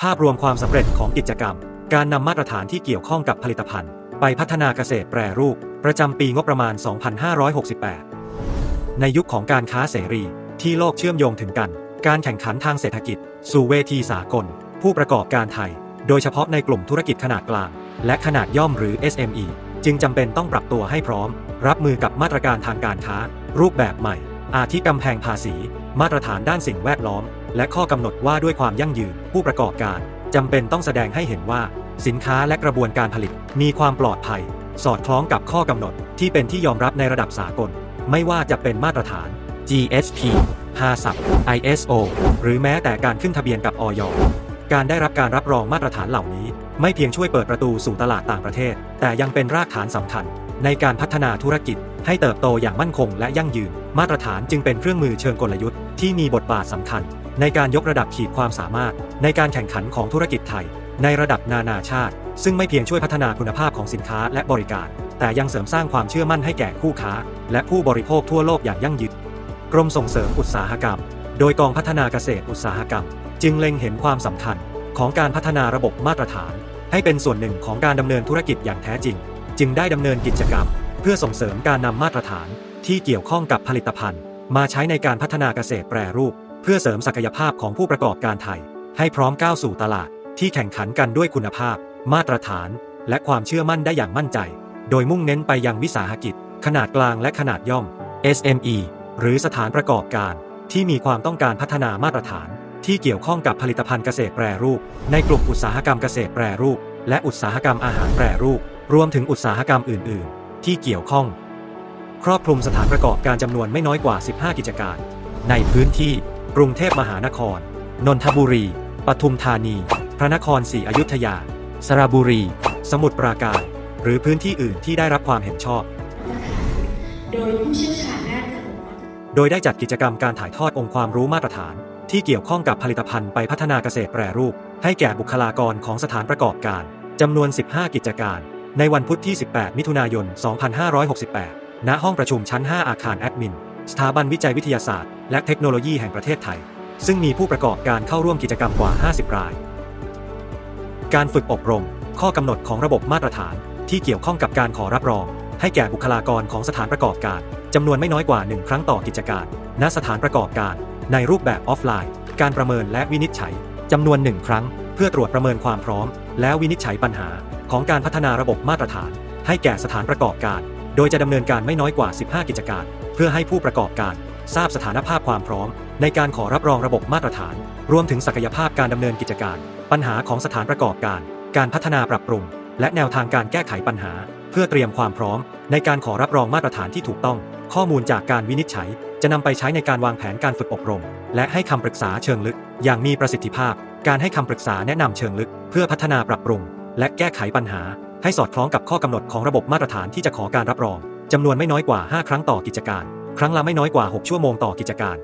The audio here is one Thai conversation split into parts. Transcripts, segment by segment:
ภาพรวมความสำเร็จของกิจกรรม การนำมาตรฐานที่เกี่ยวข้องกับผลิตภัณฑ์ ไปพัฒนาเกษตรแปรรูป ประจำปีงบประมาณ 2568 ในยุคของการค้าเสรี ที่โลกเชื่อมโยงถึงกัน การแข่งขันทางเศรษฐกิจ สู่เวทีสากล ผู้ประกอบการไทย โดยเฉพาะในกลุ่มธุรกิจขนาดกลาง และขนาดย่อมหรือ SME จึงจำเป็นต้องปรับตัวให้พร้อม รับมือกับมาตรการทางการค้า รูปแบบใหม่ อาทิกำแพงภาษี มาตรฐานด้านสิ่งแวดล้อม และข้อกำหนดว่าด้วยความยั่งยืน ผู้ประกอบการจำเป็นต้องแสดงให้เห็นว่า สินค้าและกระบวนการผลิต มีความปลอดภัย สอดคล้องกับข้อกำหนดที่เป็นที่ยอมรับในระดับสากล ไม่ว่าจะเป็นมาตรฐาน GSP HACCP ISO หรือแม้แต่การขึ้นทะเบียนกับออยการได้รับการรับรองมาตรฐานเหล่านี้ ไม่เพียงช่วยเปิดประตูสู่ตลาดต่างประเทศ แต่ยังเป็นรากฐานสำคัญ ในการพัฒนาธุรกิจ ให้เติบโตอย่างมั่นคงและยั่งยืน มาตรฐานจึงเป็นเครื่องมือเชิงกลยุทธ์ที่มีบทบาทสำคัญ ในการยกระดับขีดความสามารถ ในการแข่งขันของธุรกิจไทย ในระดับนานาชาติ ซึ่งไม่เพียงช่วยพัฒนาคุณภาพของสินค้าและบริการ แต่ยังเสริมสร้างความเชื่อมั่นให้แก่คู่ค้า และผู้บริโภคทั่วโลกอย่างยั่งยืนกรมส่งเสริมอุตสาหกรรม โดยกองพัฒนาเกษตรอุตสาหกรรม จึงเล็งเห็นความสำคัญของการพัฒนาระบบมาตรฐาน ให้เป็นส่วนหนึ่งของการดำเนินธุรกิจอย่างแท้จริง จึงได้ดำเนินกิจกรรม เพื่อส่งเสริมการนำมาตรฐานที่เกี่ยวข้องกับผลิตภัณฑ์ มาใช้ในการพัฒนาเกษตรแปรรูป เพื่อเสริมศักยภาพของผู้ประกอบการไทย ให้พร้อมก้าวสู่ตลาดที่แข่งขันกันด้วยคุณภาพ มาตรฐาน และความเชื่อมั่นได้อย่างมั่นใจ โดยมุ่งเน้นไปยังวิสาหกิจ ขนาดกลางและขนาดย่อม SME หรือสถานประกอบการ ที่มีความต้องการพัฒนามาตรฐาน ที่เกี่ยวข้องกับผลิตภัณฑ์เกษตรแปรรูป ในกลุ่มอุตสาหกรรมเกษตรแปรรูป และอุตสาหกรรมอาหารแปรรูป รวมถึงอุตสาหกรรมอื่น ๆ ที่เกี่ยวข้อง ครอบคลุมสถานประกอบการจำนวนไม่น้อยกว่า 15 กิจการ ในพื้นที่กรุงเทพมหานคร นนทบุรี ปทุมธานี พระนครศรีอยุธยา สระบุรี สมุทรปราการ หรือพื้นที่อื่นที่ได้รับความเห็นชอบ โดยผู้เชี่ยวชาญด้านการโดยได้จัดกิจกรรมการถ่ายทอดองค์ความรู้มาตรฐาน ที่เกี่ยวข้องกับผลิตภัณฑ์ไปพัฒนาเกษตรแปรรูป ให้แก่บุคลากรของสถานประกอบการจำนวน 15 กิจการ ในวันพุธที่ 18 มิถุนายน 2568 ณ ห้องประชุมชั้น 5 อาคารแอดมิน สถาบันวิจัยวิทยาศาสตร์ และเทคโนโลยีแห่งประเทศไทย ซึ่งมีผู้ประกอบการเข้าร่วมกิจกรรมกว่า 50 ราย การฝึกอบรม ข้อกำหนดของระบบมาตรฐาน ที่เกี่ยวข้องกับการขอรับรอง ให้แก่บุคลากรของสถานประกอบการจำนวนไม่น้อยกว่า 1 ครั้งต่อกิจการ ณ สถานประกอบการ ในรูปแบบออฟไลน์ การประเมินและวินิจฉัยจำนวน 1 ครั้ง เพื่อตรวจประเมินความพร้อม แล้ววินิจฉัยปัญหา ของการพัฒนาระบบมาตรฐาน ให้แก่สถานประกอบการ โดยจะดำเนินการไม่น้อยกว่า 15 กิจการ เพื่อให้ผู้ประกอบการ ทราบสถานภาพความพร้อม ในการขอรับรองระบบมาตรฐาน รวมถึงศักยภาพการดำเนินกิจการ ปัญหาของสถานประกอบการ การพัฒนาปรับปรุง และแนวทางการแก้ไขปัญหา เพื่อเตรียมความพร้อม ในการขอรับรองมาตรฐานที่ถูกต้อง ข้อมูลจากการวินิจฉัย จะนำไปใช้ในการวางแผนการฝึกอบรม และให้คำปรึกษาเชิงลึก อย่างมีประสิทธิภาพ การให้คำปรึกษาแนะนำเชิงลึก เพื่อพัฒนาปรับปรุง และแก้ไขปัญหา ให้สอดคล้องกับข้อกำหนดของระบบมาตรฐานที่จะขอการรับรองจำนวนไม่น้อยกว่า 5 ครั้งต่อกิจการ ครั้งละไม่น้อยกว่า 6 ชั่วโมงต่อกิจการค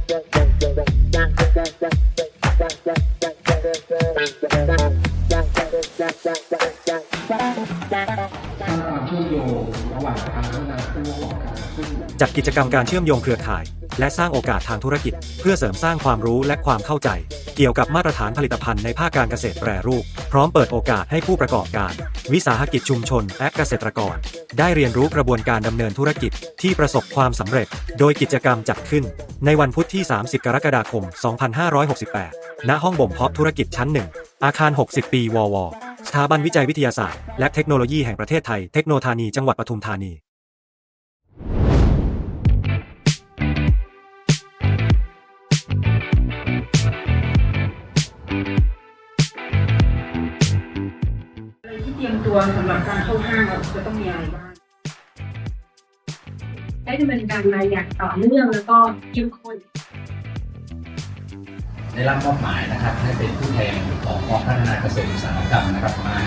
ว จัดกิจกรรมการเชื่อมโยงเครือข่าย และสร้างโอกาสทางธุรกิจ เพื่อเสริมสร้างความรู้และความเข้าใจ เกี่ยวกับมาตรฐานผลิตภัณฑ์ในภาคการเกษตรแปรรูป พร้อมเปิดโอกาสให้ผู้ประกอบการ วิสาหกิจชุมชนและเกษตรกร ได้เรียนรู้กระบวนการดำเนินธุรกิจที่ประสบความสำเร็จ โดยกิจกรรมจัดขึ้น ในวันพุธที่ 30 กรกฎาคม 2568 ณ ห้องบ่มเพาะธุรกิจชั้น1อาคาร 60 ปี วว สถาบันวิจัยวิทยาศาสตร์ และเทคโนโลยีแห่งประเทศไทย เทคโนธานีจังหวัดปทุมธานี รที่เตรียมตัวสำหรับการเข้าห้างเราจะต้องมีอะไรบ้าง ได้ดำเนินการมาอย่างต่อเนื่องแล้วก็เข้มข้นได้รับมอบหมายนะครับให้เป็นผู้แทนของกองพัฒนาเกษตรอุตสาหกรรมนะครับมา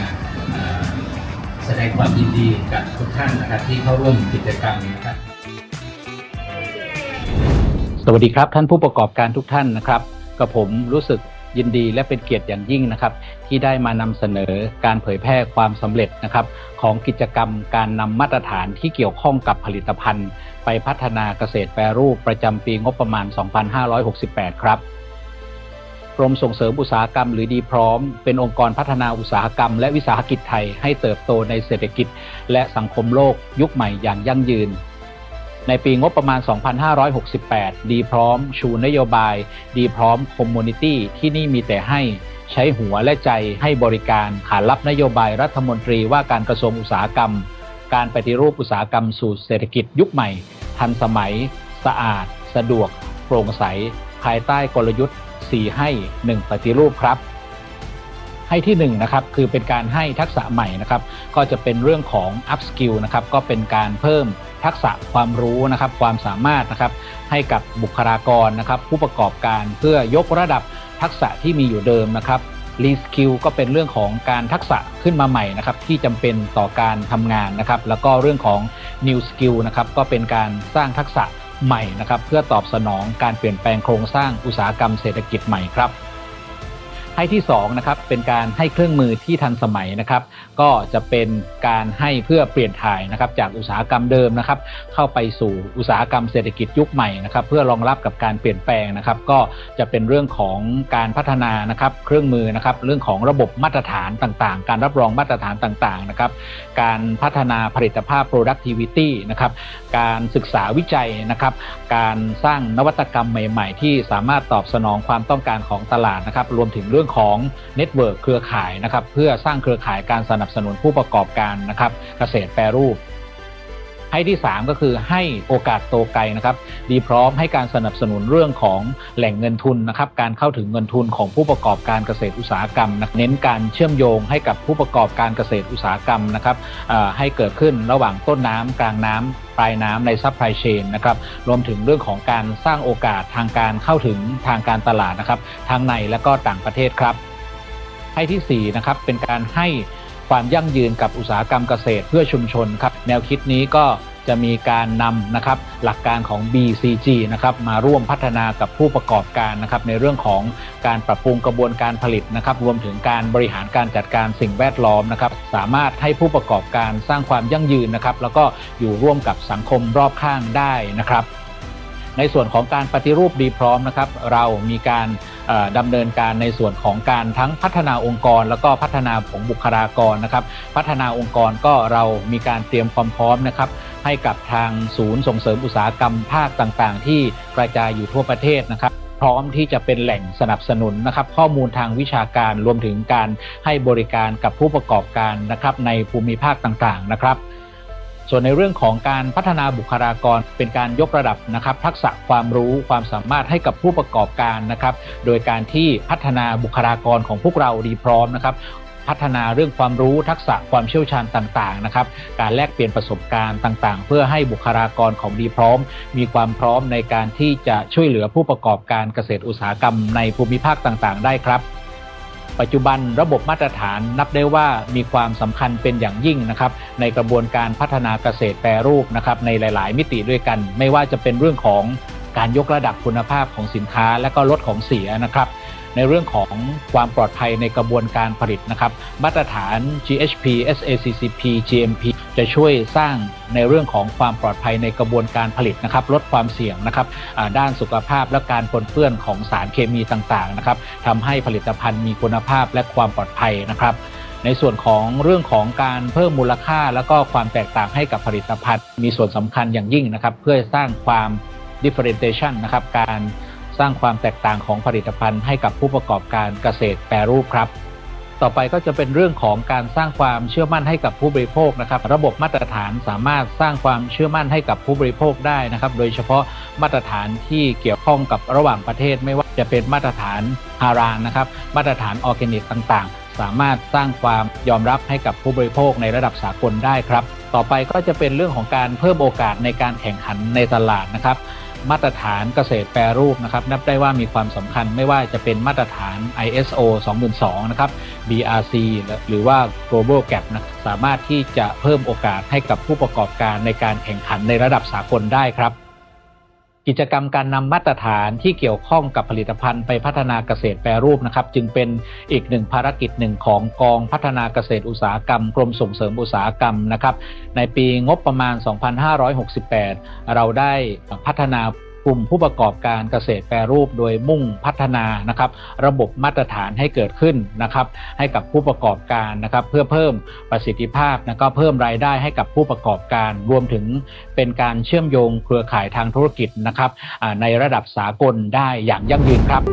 เอ่อแสดงความยินดีกับทุกท่านนะครับที่เข้าร่วมกิจกรรมนะครับ สวัสดีครับท่านผู้ประกอบการทุกท่านนะครับกับผมรู้สึก ยินดีและเป็นเกียรติอย่างยิ่งนะครับ ที่ได้มานำเสนอการเผยแพร่ความสำเร็จนะครับ ของกิจกรรมการนำมาตรฐานที่เกี่ยวข้องกับผลิตภัณฑ์ ไปพัฒนาเกษตรแปรรูปประจำปีงบประมาณ 2568 ครับกรมส่งเสริมอุตสาหกรรมหรือดีพร้อม เป็นองค์กรพัฒนาอุตสาหกรรม และวิสาหกิจไทยให้เติบโตในเศรษฐกิจ และสังคมโลกยุคใหม่อย่างยั่งยืน ในปีงบประมาณ 2568 ดีพร้อม ชูนโยบาย ดีพร้อมคอมมูนิตี้ที่นี่มีแต่ให้ใช้หัวและใจให้บริการขานรับนโยบายรัฐมนตรีว่าการกระทรวงอุตสาหกรรม การปฏิรูปอุตสาหกรรมสู่เศรษฐกิจยุคใหม่ ทันสมัย สะอาด สะดวก โปร่งใส ภายใต้กลยุทธ์ 4 ให้ 1 ปฏิรูปครับให้ที่1นงนะครับคือเป็นการให้ทักษะใหม่นะครับก็จะเป็นเรื่องของ up skill นะครับก็เป็นการเพิ่ม ทักษะความรู้นะครับความสามารถนะครับให้กับบุคลากรนะครับ ผู้ประกอบการเพื่อยกระดับทักษะที่มีอยู่เดิมนะครับรีสกิลก็เป็นเรื่องของการทักษะขึ้นมาใหม่นะครับที่จำเป็นต่อการทำงานนะครับ แล้วก็เรื่องของ new skill นะครับก็เป็นการสร้างทักษะใหม่นะครับ เพื่อตอบสนองการเปลี่ยนแปลงโครงสร้างอุตสาหกรรมเศรษฐกิจใหม่ครับ ให้ที่2นะครับเป็นการให้เครื่องมือที่ทันสมัยนะครับ ก็จะเป็นการให้เพื่อเปลี่ยนถ่ายนะครับจากอุตสาหกรรมเดิมนะครับ เข้าไปสู่อุตสาหกรรมเศรษฐกิจยุคใหม่นะครับ เพื่อรองรับกับการเปลี่ยนแปลงนะครับ ก็จะเป็นเรื่องของการพัฒนานะครับ เครื่องมือนะครับ เรื่องของระบบมาตรฐานต่างๆ การรับรองมาตรฐานต่างๆนะครับ การพัฒนาผลิตภาพ productivity นะครับ การศึกษาวิจัยนะครับ การสร้างนวัตกรรมใหม่ ๆ ที่สามารถตอบสนองความต้องการของตลาดนะครับ รวมถึงเรื่องของเน็ตเวิร์กเครือข่ายนะครับเพื่อสร้างเครือข่ายการสนับสนุนผู้ประกอบการนะครับเกษตรแปรรูป ให้ที่ 3 ก็คือให้โอกาสโตไกลนะครับ ดีพร้อมให้การสนับสนุนเรื่องของแหล่งเงินทุนนะครับการเข้าถึงเงินทุนของผู้ประกอบการเกษตรอุตสาหกรรมนะเน้นการเชื่อมโยงให้กับผู้ประกอบการเกษตรอุตสาหกรรมนะครับให้เกิดขึ้นระหว่างต้นน้ำกลางน้ำปลายน้ำในซัพพลายเชนนะครับรวมถึงเรื่องของการสร้างโอกาสทางการเข้าถึงทางการตลาดนะครับทั้งในและก็ต่างประเทศครับ ให้ที่4นะครับเป็นการให้ ความยั่งยืนกับอุตสาหกรรมเกษตรเพื่อชุมชนครับแนวคิดนี้ก็จะมีการนำนะครับหลักการของ BCG นะครับมาร่วมพัฒนากับผู้ประกอบการนะครับในเรื่องของการปรับปรุงกระบวนการผลิตนะครับรวมถึงการบริหารการจัดการสิ่งแวดล้อมนะครับสามารถให้ผู้ประกอบการสร้างความยั่งยืนนะครับแล้วก็อยู่ร่วมกับสังคมรอบข้างได้นะครับ ในส่วนของการปฏิรูปดีพร้อมนะครับเรามีการ ดำเนินการในส่วนของการทั้งพัฒนาองค์กร แล้วก็พัฒนาของบุคลากรนะครับ พัฒนาองค์กรก็เรามีการเตรียมความพร้อมนะครับให้กับทางศูนย์ส่งเสริมอุตสาหกรรมภาคต่างๆ ที่กระจายอยู่ทั่วประเทศนะครับพร้อมที่จะเป็นแหล่งสนับสนุนนะครับข้อมูลทางวิชาการรวมถึงการให้บริการกับผู้ประกอบการนะครับในภูมิภาคต่างๆนะครับ ส่วนในเรื่องของการพัฒนาบุคลากรเป็นการยกระดับนะครับ ทักษะความรู้ความสามารถให้กับผู้ประกอบการนะครับ โดยการที่พัฒนาบุคลากรของพวกเราดีพร้อมนะครับพัฒนาเรื่องความรู้ทักษะความเชี่ยวชาญต่างๆนะครับ การแลกเปลี่ยนประสบการณ์ต่างๆ เพื่อให้บุคลากรของดีพร้อม มีความพร้อมในการที่จะช่วยเหลือผู้ประกอบการเกษตรอุตสาหกรรมในภูมิภาคต่างๆ ได้ครับ ปัจจุบันระบบมาตรฐานนับได้ว่ามีความสำคัญเป็นอย่างยิ่งนะครับในกระบวนการพัฒนาเกษตรแปรรูปนะครับในหลาย ๆ มิติด้วยกัน ไม่ว่าจะเป็นเรื่องของการยกระดับคุณภาพของสินค้าและก็ลดของเสียนะครับ ในเรื่องของความปลอดภัยในกระบวนการผลิตนะครับ มาตรฐาน GHP SACCP GMP จะช่วยสร้างในเรื่องของความปลอดภัยในกระบวนการผลิตนะครับ ลดความเสี่ยงนะครับด้านสุขภาพและการปนเปื้อนของสารเคมีต่างๆนะครับทำให้ผลิตภัณฑ์มีคุณภาพและความปลอดภัยนะครับ ในส่วนของเรื่องของการเพิ่มมูลค่า แล้วก็ความแตกต่างให้กับผลิตภัณฑ์ มีส่วนสำคัญอย่างยิ่งนะครับ เพื่อสร้างความ differentiation นะครับการ สร้างความแตกต่างของผลิตภัณฑ์ให้กับผู้ประกอบการเกษตรแปรรูปครับ ต่อไปก็จะเป็นเรื่องของการสร้างความเชื่อมั่นให้กับผู้บริโภคนะครับ ระบบมาตรฐานสามารถสร้างความเชื่อมั่นให้กับผู้บริโภคได้นะครับ โดยเฉพาะมาตรฐานที่เกี่ยวข้องกับระหว่างประเทศไม่ว่าจะเป็นมาตรฐานฮารานนะครับ มาตรฐานออร์แกนิกต่างๆ สามารถสร้างความยอมรับให้กับผู้บริโภคในระดับสากลได้ครับ ต่อไปก็จะเป็นเรื่องของการเพิ่มโอกาสในการแข่งขันในตลาดนะครับ มาตรฐานเกษตรแปรรูปนะครับ นับได้ว่ามีความสำคัญไม่ว่าจะเป็นมาตรฐาน ISO 2002นะครับ BRC หรือว่า Global Gap นะสามารถที่จะเพิ่มโอกาสให้กับผู้ประกอบการในการแข่งขันในระดับสากลได้ครับ กิจกรรมการนำมาตรฐานที่เกี่ยวข้องกับผลิตภัณฑ์ไปพัฒนาเกษตรแปรรูปนะครับ จึงเป็นอีกหนึ่งภารกิจหนึ่งของกองพัฒนาเกษตรอุตสาหกรรม กรมส่งเสริมอุตสาหกรรมนะครับ ในปีงบประมาณ 2568 เราได้พัฒนา กลุ่มผู้ประกอบการเกษตรแปรรูปโดยมุ่งพัฒนานะครับ ระบบมาตรฐานให้เกิดขึ้นนะครับ ให้กับผู้ประกอบการนะครับ เพื่อเพิ่มประสิทธิภาพแล้วก็เพิ่มรายได้ให้กับผู้ประกอบการ รวมถึงเป็นการเชื่อมโยงเครือข่ายทางธุรกิจนะครับในระดับสากลได้อย่างยั่งยืนครับ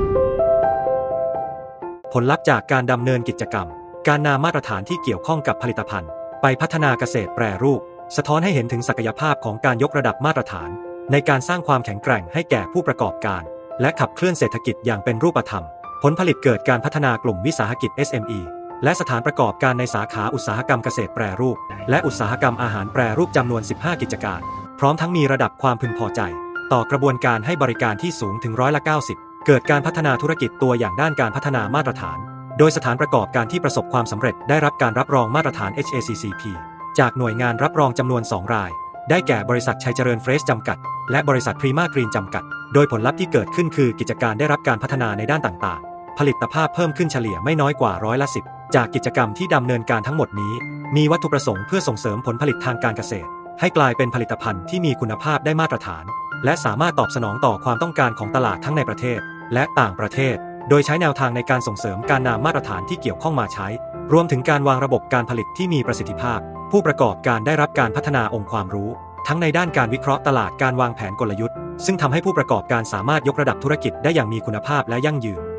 ผลลัพธ์จากการดำเนินกิจกรรม การนำมาตรฐานที่เกี่ยวข้องกับผลิตภัณฑ์ ไปพัฒนาเกษตรแปรรูป สะท้อนให้เห็นถึงศักยภาพของการยกระดับมาตรฐาน ในการสร้างความแข็งแกร่งให้แก่ผู้ประกอบการ และขับเคลื่อนเศรษฐกิจอย่างเป็นรูปธรรม ผลผลิตเกิดการพัฒนากลุ่มวิสาหกิจ SME และสถานประกอบการในสาขาอุตสาหกรรมเกษตรแปรรูป และอุตสาหกรรมอาหารแปรรูปจำนวน 15 กิจการ พร้อมทั้งมีระดับความพึงพอใจ ต่อกระบวนการให้บริการที่สูงถึงร้อยละ 90 เกิดการพัฒนาธุรกิจตัวอย่างด้านการพัฒนามาตรฐาน โดยสถานประกอบการที่ประสบความสำเร็จได้รับการรับรองมาตรฐาน HACCP จากหน่วยงานรับรองจำนวน 2 ราย ได้แก่บริษัทชัยเจริญเฟรชจำกัด และบริษัทพรีมากรีนจำกัด โดยผลลัพธ์ที่เกิดขึ้นคือกิจการได้รับการพัฒนาในด้านต่างๆ ผลิตภาพเพิ่มขึ้นเฉลี่ยไม่น้อยกว่าร้อยละ10จากกิจกรรมที่ดำเนินการทั้งหมดนี้ มีวัตถุประสงค์เพื่อส่งเสริมผลผลิตทางการเกษตร ให้กลายเป็นผลิตภัณฑ์ที่มีคุณภาพได้มาตรฐาน และสามารถตอบสนองต่อความต้องการของตลาดทั้งในประเทศ และต่างประเทศ โดยใช้แนวทางในการส่งเสริมการนำมาตรฐานที่เกี่ยวข้องมาใช้ รวมถึงการวางระบบการผลิตที่มีประสิทธิภาพ ผู้ประกอบการได้รับการพัฒนาองค์ความรู้ ทั้งในด้านการวิเคราะห์ตลาดการวางแผนกลยุทธ์ ซึ่งทำให้ผู้ประกอบการสามารถยกระดับธุรกิจได้อย่างมีคุณภาพและยั่งยืน